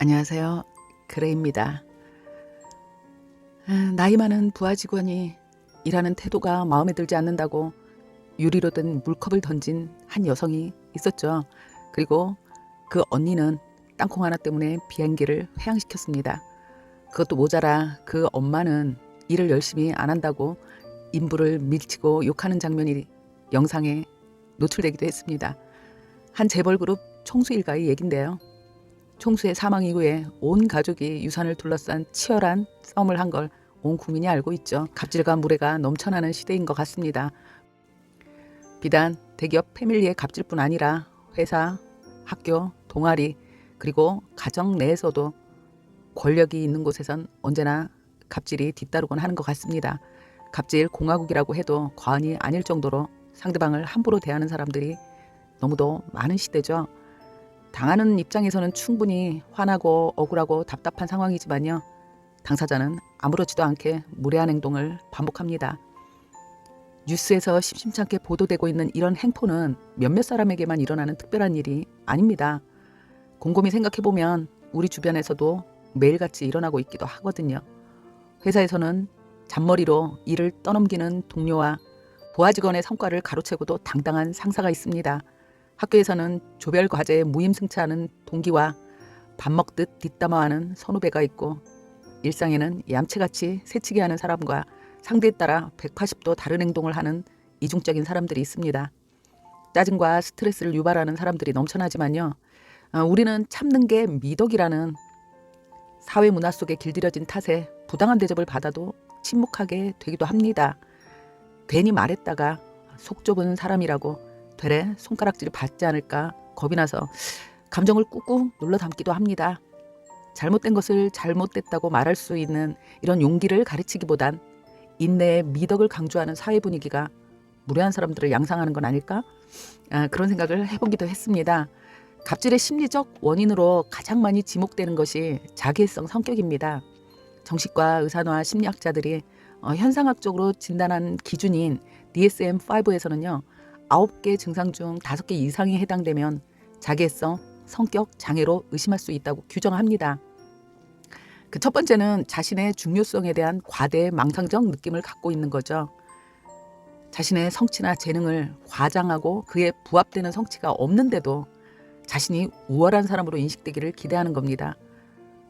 안녕하세요. 그레입니다. 아, 나이 많은 부하 직원이 일하는 태도가 마음에 들지 않는다고 유리로 된 물컵을 던진 한 여성이 있었죠. 그리고 그 언니는 땅콩 하나 때문에 비행기를 회항시켰습니다. 그것도 모자라 그 엄마는 일을 열심히 안 한다고 인부를 밀치고 욕하는 장면이 영상에 노출되기도 했습니다. 한 재벌 그룹 총수 일가의 얘긴데요. 총수의 사망 이후에 온 가족이 유산을 둘러싼 치열한 싸움을 한 걸 온 국민이 알고 있죠. 갑질과 무례가 넘쳐나는 시대인 것 같습니다. 비단 대기업 패밀리의 갑질뿐 아니라 회사, 학교, 동아리 그리고 가정 내에서도 권력이 있는 곳에선 언제나 갑질이 뒤따르곤 하는 것 같습니다. 갑질 공화국이라고 해도 과언이 아닐 정도로 상대방을 함부로 대하는 사람들이 너무도 많은 시대죠. 당하는 입장에서는 충분히 화나고 억울하고 답답한 상황이지만요. 당사자는 아무렇지도 않게 무례한 행동을 반복합니다. 뉴스에서 심심찮게 보도되고 있는 이런 행포는 몇몇 사람에게만 일어나는 특별한 일이 아닙니다. 곰곰이 생각해보면 우리 주변에서도 매일같이 일어나고 있기도 하거든요. 회사에서는 잔머리로 일을 떠넘기는 동료와 부하 직원의 성과를 가로채고도 당당한 상사가 있습니다. 학교에서는 조별 과제에 무임승차하는 동기와 밥 먹듯 뒷담화하는 선후배가 있고 일상에는 얌체같이 새치기 하는 사람과 상대에 따라 180도 다른 행동을 하는 이중적인 사람들이 있습니다. 짜증과 스트레스를 유발하는 사람들이 넘쳐나지만요. 어, 우리는 참는 게 미덕이라는 사회 문화 속에 길들여진 탓에 부당한 대접을 받아도 침묵하게 되기도 합니다. 괜히 말했다가 속 좁은 사람이라고 되레 손가락질 받지 않을까 겁이 나서 감정을 꾹꾹 눌러 담기도 합니다. 잘못된 것을 잘못됐다고 말할 수 있는 이런 용기를 가르치기보단 인내의 미덕을 강조하는 사회 분위기가 무례한 사람들을 양상하는 건 아닐까? 아, 그런 생각을 해보기도 했습니다. 갑질의 심리적 원인으로 가장 많이 지목되는 것이 자기애성 성격입니다. 정신과 의사노화 심리학자들이 어, 현상학적으로 진단한 기준인 DSM-5에서는요. 9개 증상 중 5개 이상이 해당되면 자기애성 성격 장애로 의심할 수 있다고 규정합니다. 그 첫 번째는 자신의 중요성에 대한 과대 망상적 느낌을 갖고 있는 거죠. 자신의 성취나 재능을 과장하고 그에 부합되는 성취가 없는데도 자신이 우월한 사람으로 인식되기를 기대하는 겁니다.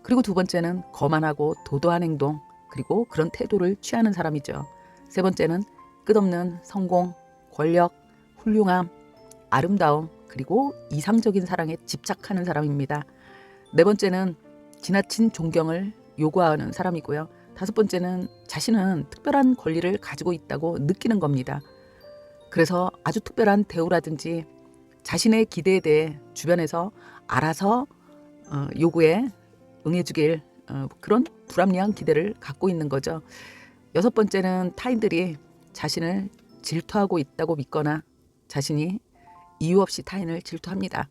그리고 두 번째는 거만하고 도도한 행동, 그리고 그런 태도를 취하는 사람이죠. 세 번째는 끝없는 성공, 권력, 훌륭함, 아름다움, 그리고 이상적인 사랑에 집착하는 사람입니다. 네 번째는 지나친 존경을 요구하는 사람이고요. 다섯 번째는 자신은 특별한 권리를 가지고 있다고 느끼는 겁니다. 그래서 아주 특별한 대우라든지 자신의 기대에 대해 주변에서 알아서 어, 요구에 응해주길 어, 그런 불합리한 기대를 갖고 있는 거죠. 여섯 번째는 타인들이 자신을 질투하고 있다고 믿거나 자신이 이유 없이 타인을 질투합니다.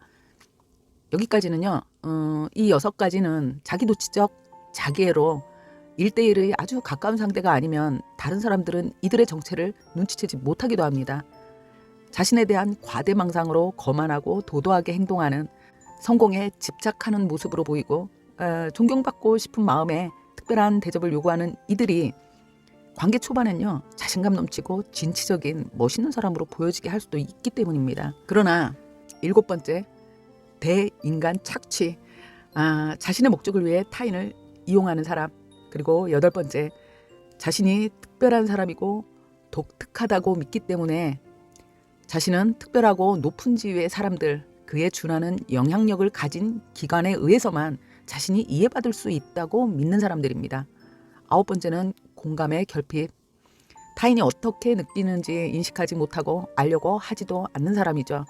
여기까지는요. 어, 이 여섯 가지는 자기 도치적 자기애로 일대일의 아주 가까운 상대가 아니면 다른 사람들은 이들의 정체를 눈치채지 못하기도 합니다. 자신에 대한 과대망상으로 거만하고 도도하게 행동하는 성공에 집착하는 모습으로 보이고 어, 존경받고 싶은 마음에 특별한 대접을 요구하는 이들이 관계 초반엔요 자신감 넘치고 진취적인 멋있는 사람으로 보여지게 할 수도 있기 때문입니다. 그러나 일곱 번째 대인간 착취 아, 자신의 목적을 위해 타인을 이용하는 사람 그리고 여덟 번째 자신이 특별한 사람이고 독특하다고 믿기 때문에 자신은 특별하고 높은 지위의 사람들 그에 준하는 영향력을 가진 기관에 의해서만 자신이 이해받을 수 있다고 믿는 사람들입니다. 아홉 번째는 공감의 결핍. 타인이 어떻게 느끼는지 인식하지 못하고 알려고 하지도 않는 사람이죠.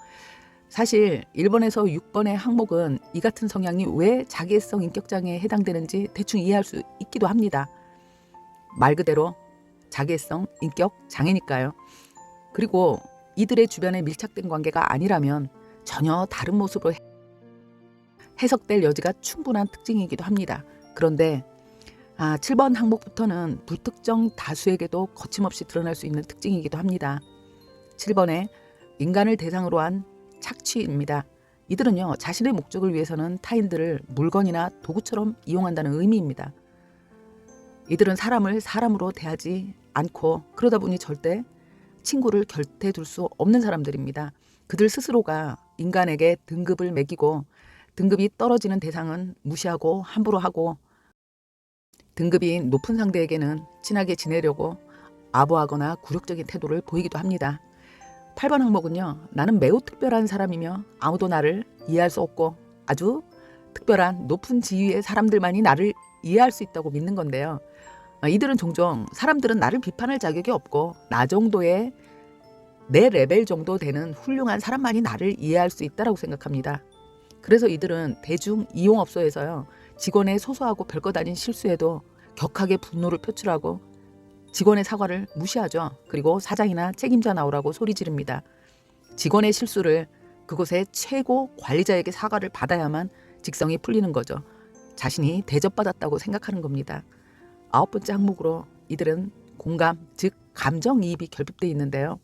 사실 1번에서 6번의 항목은 이 같은 성향이 왜 자기애성 인격장애에 해당되는지 대충 이해할 수 있기도 합니다. 말 그대로 자기애성 인격 장애니까요. 그리고 이들의 주변에 밀착된 관계가 아니라면 전혀 다른 모습으로 해- 해석될 여지가 충분한 특징이기도 합니다. 그런데 아, 7번 항목부터는 불특정 다수에게도 거침없이 드러날 수 있는 특징이기도 합니다. 7번에 인간을 대상으로 한 착취입니다. 이들은요 자신의 목적을 위해서는 타인들을 물건이나 도구처럼 이용한다는 의미입니다. 이들은 사람을 사람으로 대하지 않고 그러다 보니 절대 친구를 곁에 둘 수 없는 사람들입니다. 그들 스스로가 인간에게 등급을 매기고 등급이 떨어지는 대상은 무시하고 함부로 하고 등급이 높은 상대에게는 친하게 지내려고 아부하거나 굴욕적인 태도를 보이기도 합니다. 8번 항목은요. 나는 매우 특별한 사람이며 아무도 나를 이해할 수 없고 아주 특별한 높은 지위의 사람들만이 나를 이해할 수 있다고 믿는 건데요. 아, 이들은 종종 사람들은 나를 비판할 자격이 없고 나 정도의 내 레벨 정도 되는 훌륭한 사람만이 나를 이해할 수 있다라고 생각합니다. 그래서 이들은 대중 이용업소에서요. 직원의 소소하고 별것 아닌 실수에도 격하게 분노를 표출하고 직원의 사과를 무시하죠. 그리고 사장이나 책임자 나오라고 소리 지릅니다. 직원의 실수를 그곳의 최고 관리자에게 사과를 받아야만 직성이 풀리는 거죠. 자신이 대접받았다고 생각하는 겁니다. 아홉 번째 항목으로 이들은 공감, 즉 감정이입이 결핍돼 있는데요.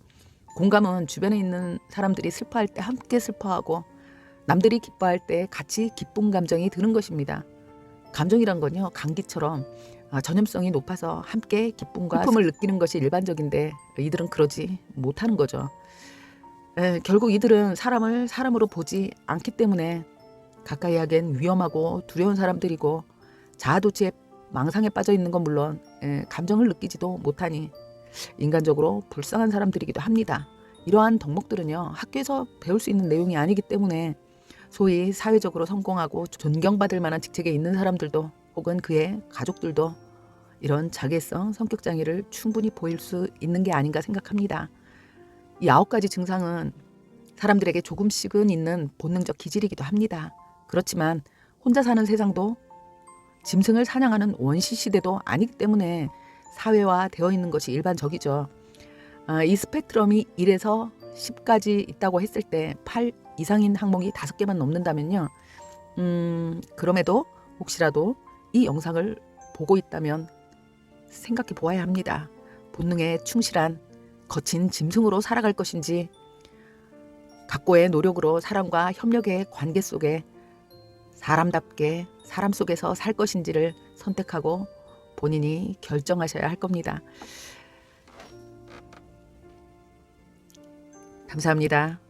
공감은 주변에 있는 사람들이 슬퍼할 때 함께 슬퍼하고 남들이 기뻐할 때 같이 기쁜 감정이 드는 것입니다. 감정이란 건요 감기처럼 아, 전염성이 높아서 함께 기쁨과 슬픔을 느끼는 것이 일반적인데 이들은 그러지 못하는 거죠. 에, 결국 이들은 사람을 사람으로 보지 않기 때문에 가까이 하기엔 위험하고 두려운 사람들이고 자아도취에 망상에 빠져 있는 건 물론 에, 감정을 느끼지도 못하니 인간적으로 불쌍한 사람들이기도 합니다. 이러한 덕목들은요 학교에서 배울 수 있는 내용이 아니기 때문에 소위 사회적으로 성공하고 존경받을 만한 직책에 있는 사람들도 혹은 그의 가족들도 이런 자괴성 성격 장애를 충분히 보일 수 있는 게 아닌가 생각합니다. 이 아홉 가지 증상은 사람들에게 조금씩은 있는 본능적 기질이기도 합니다. 그렇지만 혼자 사는 세상도 짐승을 사냥하는 원시 시대도 아니기 때문에 사회화 되어 있는 것이 일반적이죠. 아, 이 스펙트럼이 1에서 10까지 있다고 했을 때 8 이상인 항목이 5개만 넘는다면요. 음, 그럼에도 혹시라도 이 영상을 보고 있다면 생각해 보아야 합니다. 본능에 충실한 거친 짐승으로 살아갈 것인지 각고의 노력으로 사람과 협력의 관계 속에 사람답게 사람 속에서 살 것인지를 선택하고 본인이 결정하셔야 할 겁니다. 감사합니다.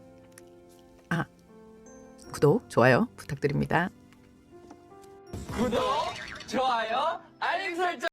아, 구독, 좋아요 부탁드립니다. 구독, 좋아요, 알림 설정.